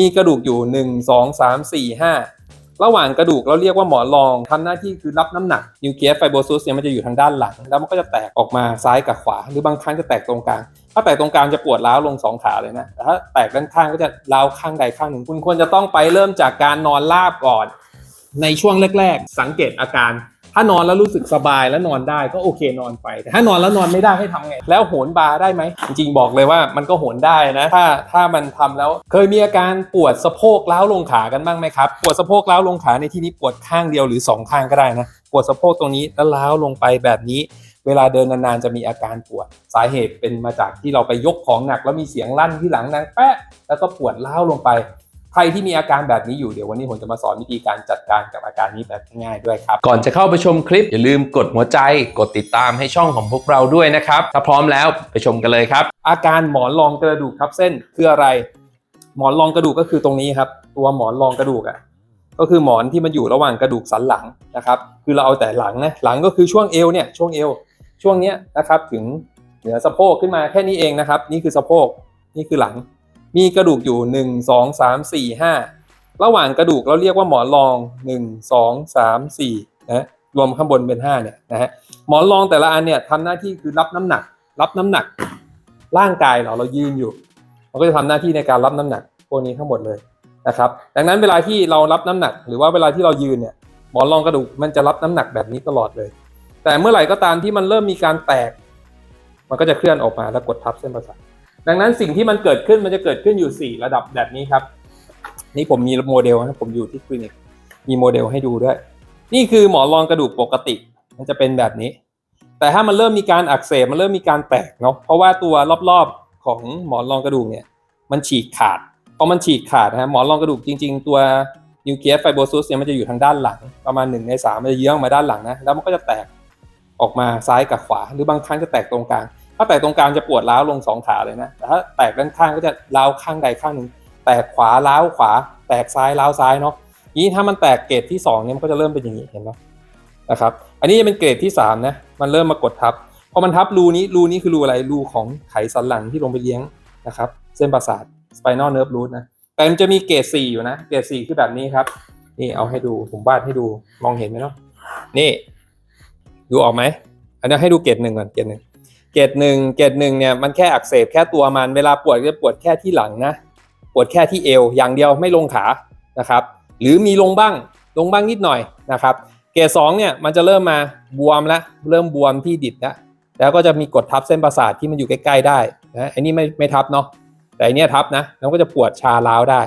มีกระดูกอยู่หนึ่งสองสามสี่ห้าระหว่างกระดูกเราเรียกว่าหมอนรองทำหน้าที่คือรับน้ำหนักนิวเคลียสไฟโบซุสเนี่ยมันจะอยู่ทางด้านหลัง แล้วมันก็จะแตกออกมาซ้ายกับขวา หรือบางครั้งจะแตกตรงกลาง ถ้าแตกตรงกลางจะปวดร้าวลงสองขาเลยนะแต่ถ้าแตกด้านข้างก็จะร้าวข้างใดข้างหนึ่งคุณควรจะต้องไปเริ่มจากการนอนราบก่อน ในช่วงแรก ๆ สังเกตอาการ ถ้านอนแล้วรู้สึกสบายแล้วนอนได้ก็โอเคนอนไป แต่ถ้านอนแล้วนอนไม่ได้ให้ทำไง แล้วโหนบาร์ได้ไหม จริงๆบอกเลยว่ามันก็โหนได้นะ ถ้าถ้ามันทำแล้ว เคยมีอาการปวดสะโพกล้าวลงขากันบ้างไหมครับ ปวดสะโพกล้าวลงขาในที่นี้ปวดข้างเดียวหรือสองข้างก็ได้นะ ปวดสะโพกตรงนี้แล้วล้าวลงไปแบบนี้เวลาเดินนานๆจะมีอาการปวด สาเหตุเป็นมาจากที่เราไปยกของหนักแล้วมีเสียงลั่นที่หลังดังแป๊ะแล้วก็ปวดเล้าลงไป ใครที่มีอาการแบบนี้อยู่เดี๋ยววันนี้ผมจะมาสอนวิธีการจัดการกับอาการนี้แบบง่ายๆด้วยครับ ก่อนจะเข้าไปชมคลิปอย่าลืมกดหัวใจ กดติดตามให้ช่องของพวกเราด้วยนะครับ ถ้าพร้อมแล้วไปชมกันเลยครับ อาการหมอนรองกระดูกทับเส้นคืออะไร หมอนรองกระดูกก็คือตรงนี้ครับ ตัวหมอนรองกระดูกอะก็คือหมอนที่มันอยู่ระหว่างกระดูกสันหลังนะครับ คือเราเอาแต่หลังนะหลังก็คือช่วงเอวเนี่ยช่วงเอวช่วงเนี้ยนะครับถึงเหนือสะโพกขึ้นมาแค่นี้เองนะครับ นี่คือสะโพกนี่คือหลัง มีกระดูกอยู่หนึ่งสองสามสี่ห้าระหว่างกระดูกเราเรียกว่าหมอนรองหนึ่งสองสามสี่นะรวมข้างบนเป็นห้าเนี่ยนะฮะหมอนรองแต่ละอันเนี่ยทำหน้าที่คือรับน้ำหนัก รับน้ำหนัก ร่างกายเราเรายืนอยู่มันก็จะทำหน้าที่ในการรับน้ำหนักพวกนี้ทั้งหมดเลยนะครับ ดังนั้นเวลาที่เรารับน้ำหนัก หรือว่าเวลาที่เรายืนเนี่ยหมอนรองกระดูกมันจะรับน้ำหนักแบบนี้ตลอดเลย แต่เมื่อไหร่ก็ตามที่มันเริ่มมีการแตก มันก็จะเคลื่อนออกมาแล้วกดทับเส้นประสาท ดังนั้นสิ่งที่มันเกิดขึ้นมันจะเกิดขึ้นอยู่ 4 ระดับแบบนี้ครับ นี่ผมมีโมเดลนะผมอยู่ที่คลินิกมีโมเดลให้ดูด้วย นี่คือหมอนรองกระดูกปกติ มันจะเป็นแบบนี้ แต่ถ้ามันเริ่มมีการอักเสบมันเริ่มมีการแตกเนาะเพราะว่าตัวรอบๆของหมอนรองกระดูกเนี่ย มันฉีกขาดพอมันฉีกขาดนะฮะหมอนรองกระดูกจริง ๆ ตัวนิวเคลียสไฟโบซุสเนี่ยมันจะอยู่ทางด้านหลัง ประมาณ1ใน3มันจะเยื้องมาด้านหลังนะแล้วมันก็จะแตกออกมาซ้ายกับขวา หรือบางครั้งจะแตกตรงกลาง ถ้าแตกตรงกลางจะปวดร้าวลงสองขาเลยนะแต่ถ้าแตกด้านข้างก็จะร้าวข้างใดข้างหนึ่งแตกขวาร้าวขวา แตกซ้ายร้าวซ้ายเนาะนี้ถ้ามันแตกเกรดที่สองเนี่ยมันก็จะเริ่มเป็นอย่างนี้เห็นไหมนะครับ อันนี้จะเป็นเกรดที่สามนะมันเริ่มมากดทับพอมันทับรูนี้รูนี้คือรูอะไรรูของไขสันหลังที่ลงไปเลี้ยงนะครับ เส้นประสาท spinal nerve root นะแต่มันจะมีเกรดสี่อยู่นะเกรดสี่คือแบบนี้ครับนี่เอาให้ดูผมวาดให้ดูมองเห็นไหมเนาะนี่ ดูออกไหมอันนี้ให้ดูเกรดหนึ่งก่อนเกรดหนึ่ง เกรดหนึ่งเกรดหนึ่งเนี่ยมันแค่อักเสบแค่ตัวมันเวลาปวดจะปวดแค่ที่หลังนะปวดแค่ที่เอวอย่างเดียวไม่ลงขานะครับ หรือมีลงบ้างลงบ้างนิดหน่อยนะครับเกรดสองเนี่ยมันจะเริ่มมาบวมแล้วเริ่มบวมที่ดิบแล้วแล้วก็จะมีกดทับเส้นประสาทที่มันอยู่ใกล้ๆได้นะอันนี้ไม่ไม่ทับเนาะแต่อันนี้ทับนะแล้วก็จะปวดชาล้าวได้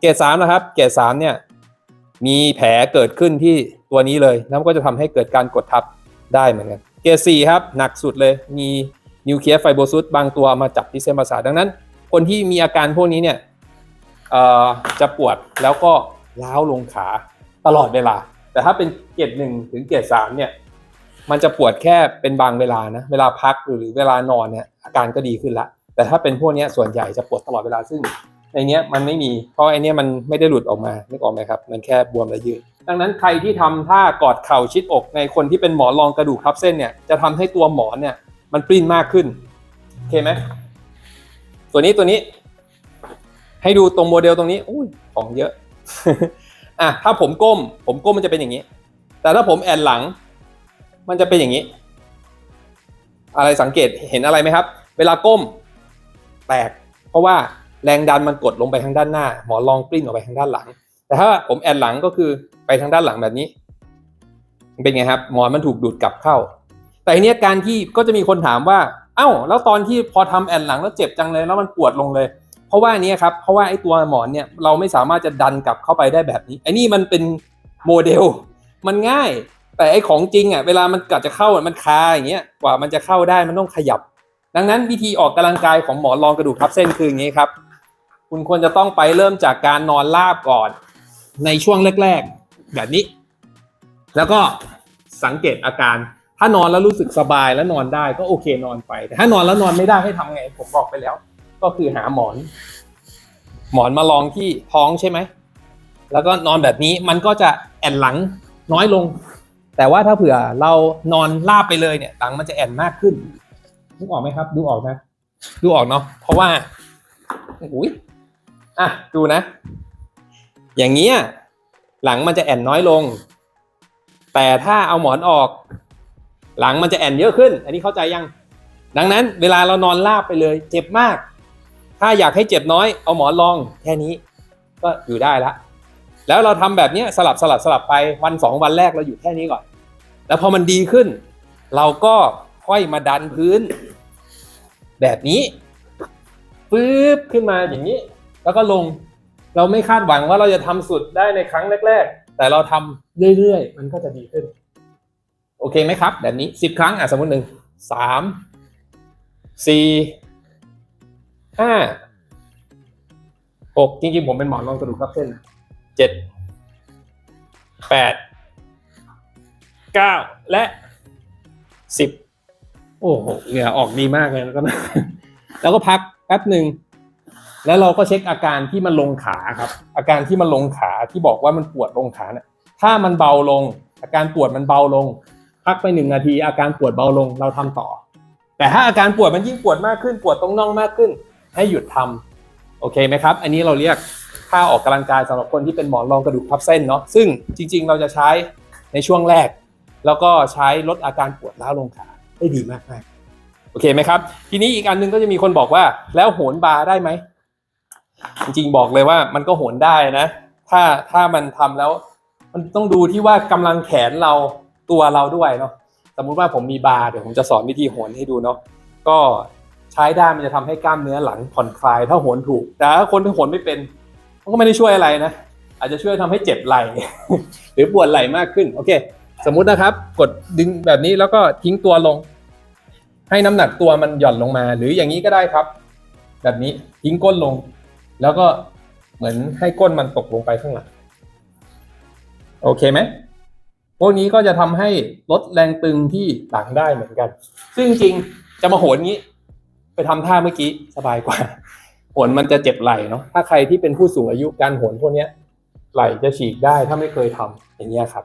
เกรดสามนะครับ เกรดสามเนี่ยมีแผลเกิดขึ้นที่ตัวนี้เลยแล้วก็จะทำให้เกิดการกดทับได้เหมือนกัน เกรดสี่ครับ หนักสุดเลยมีนิวเคลียสไฟโบซุสบางตัวมาจับที่เส้นประสาทดังนั้น คนที่มีอาการพวกนี้เนี่ยจะปวดแล้วก็ล้าวลงขาตลอดเวลา แต่ถ้าเป็นเกรดหนึ่งถึงเกรดสามเนี่ยมันจะปวดแค่เป็นบางเวลานะ เวลาพักหรือเวลานอนเนี่ยอาการก็ดีขึ้นละ แต่ถ้าเป็นพวกนี้ส่วนใหญ่จะปวดตลอดเวลาซึ่งในเนี้ยมันไม่มี เพราะไอเนี้ยมันไม่ได้หลุดออกมานึกออกไหมครับ มันแค่บวมและยืด ดังนั้นใครที่ทำท่ากอดเข่าชิดอกในคนที่เป็นหมอนรองกระดูกทับเส้นเนี่ยจะทำให้ตัวหมอนเนี่ยมันปริ้นมากขึ้นโอเคไหมตัวนี้ตัวนี้ ให้ดูตรงโมเดลตรงนี้อุ้ยของเยอะอะถ้าผมก้ม ผมก้มมันจะเป็นอย่างนี้ แต่ถ้าผมแอนหลัง มันจะเป็นอย่างนี้ อะไรสังเกตเห็นอะไรไหมครับ เวลาก้มแตก เพราะว่าแรงดันมันกดลงไปทางด้านหน้า หมอนรองกลิ้งออกไปทางด้านหลัง แต่ถ้าผมแอนหลังก็คือไปทางด้านหลังแบบนี้ เป็นไงครับหมอนมันถูกดูดกลับเข้า แต่ทีนี้การที่ก็จะมีคนถามว่า เอ้า แล้วตอนที่พอทำแอนหลังแล้วเจ็บจังเลย แล้วมันปวดลงเลย เพราะว่าอันนี้ครับเพราะว่าไอ้ตัวหมอนเนี่ยเราไม่สามารถจะดันกลับเข้าไปได้แบบนี้ไอ้นี่มันเป็นโมเดล มันง่าย แต่ไอ้ของจริงอะเวลามันกัดจะเข้ามันคาอย่างเงี้ยกว่ามันจะเข้าได้มันต้องขยับ ดังนั้นวิธีออกกำลังกายของหมอนรองกระดูกทับเส้นคืออย่างนี้ครับ คุณควรจะต้องไปเริ่มจากการนอนราบก่อน ในช่วงแรกๆ แบบนี้ แล้วก็สังเกตอาการ ถ้านอนแล้วรู้สึกสบายแล้วนอนได้ก็โอเคนอนไป แต่ถ้านอนแล้วนอนไม่ได้ให้ทำไง ผมบอกไปแล้ว ก็คือหาหมอน หมอนมาลองที่ท้องใช่ไหม แล้วก็นอนแบบนี้มันก็จะแอนหลังน้อยลง แต่ว่าถ้าเผื่อเรานอนราบไปเลยเนี่ยหลังมันจะแอนมากขึ้นดูออกไหมครับ ดูออกนะ ดูออกเนาะเพราะว่าอุ้ยอะดูนะ อย่างเงี้ยหลังมันจะแอนน้อยลง แต่ถ้าเอาหมอนออก หลังมันจะแอนเยอะขึ้น อันนี้เข้าใจยัง ดังนั้นเวลาเรานอนราบไปเลย เจ็บมาก ถ้าอยากให้เจ็บน้อยเอาหมอนรองแค่นี้ก็อยู่ได้ละ แล้วเราทำแบบนี้สลับสลับสลับไปวันสองวันแรกเราอยู่แค่นี้ก่อน แล้วพอมันดีขึ้น เราก็ค่อยมาดันพื้น แบบนี้ปึ๊บขึ้นมาอย่างนี้ แล้วก็ลง เราไม่คาดหวังว่าเราจะทำสุดได้ในครั้งแรก ๆ แต่เราทำเรื่อยๆ มันก็จะดีขึ้น โอเคไหมครับ แบบนี้สิบครั้งอะสมมติหนึ่งสามสี่ห้าหกจริงๆ ผมเป็นหมอนรองกระดูกทับเส้นนเจ็ดแปดเก้าและสิบโอ้โหเหงื่อออกดีมากเลยแล้วก็แล้วก็พักแป๊บหนึ่ง แล้วเราก็เช็คอาการที่มันลงขาครับ อาการที่มันลงขาที่บอกว่ามันปวดลงขาเนี่ยถ้ามันเบาลง อาการปวดมันเบาลง พักไปหนึ่งนาที อาการปวดเบาลงเราทำต่อ แต่ถ้าอาการปวดมันยิ่งปวดมากขึ้น ปวดตรงน่องมากขึ้น ให้หยุดทำโอเคไหมครับ อันนี้เราเรียกท่าออกกำลังกายสำหรับคนที่เป็นหมอนรองกระดูกทับเส้นเนาะซึ่งจริง ๆ เราจะใช้ในช่วงแรก แล้วก็ใช้ลดอาการปวดร้าลงขาได้ดีมากๆโอเคไหมครับ ทีนี้อีกอันหนึงก็จะมีคนบอกว่าแล้วโหนบาร์ได้ไหม จริงๆบอกเลยว่ามันก็โหนได้นะ ถ้าถ้ามันทำแล้ว มันต้องดูที่ว่ากำลังแขนเราตัวเราด้วยเนาะสมมุติว่าผมมีบาร์เดี๋ยวผมจะสอนวิธีโหนให้ดูเนาะก็ใช้ได้มันจะทำให้กล้ามเนื้อหลังผ่อนคลายถ้าโหนถูก แต่ถ้าคนที่โหนไม่เป็นมันก็ไม่ได้ช่วยอะไรนะ อาจจะช่วยทำให้เจ็บไหล่หรือปวดไหล่มากขึ้นโอเค สมมุตินะครับ กดดึงแบบนี้แล้วก็ทิ้งตัวลง ให้น้ำหนักตัวมันหย่อนลงมา หรืออย่างนี้ก็ได้ครับ แบบนี้ทิ้งก้นลง แล้วก็เหมือนให้ก้นมันตกลงไปข้างหลังโอเคไหมพวกนี้ก็จะทำให้ลดแรงตึงที่หลังได้เหมือนกัน ซึ่งจริงจะมาโหนงี้ ไปทำท่าเมื่อกี้สบายกว่าโหนมันจะเจ็บไหล่เนาะถ้าใครที่เป็นผู้สูงอายุการโหนพวกนี้ไหล่จะฉีกได้ถ้าไม่เคยทำอย่างเงี้ยครับ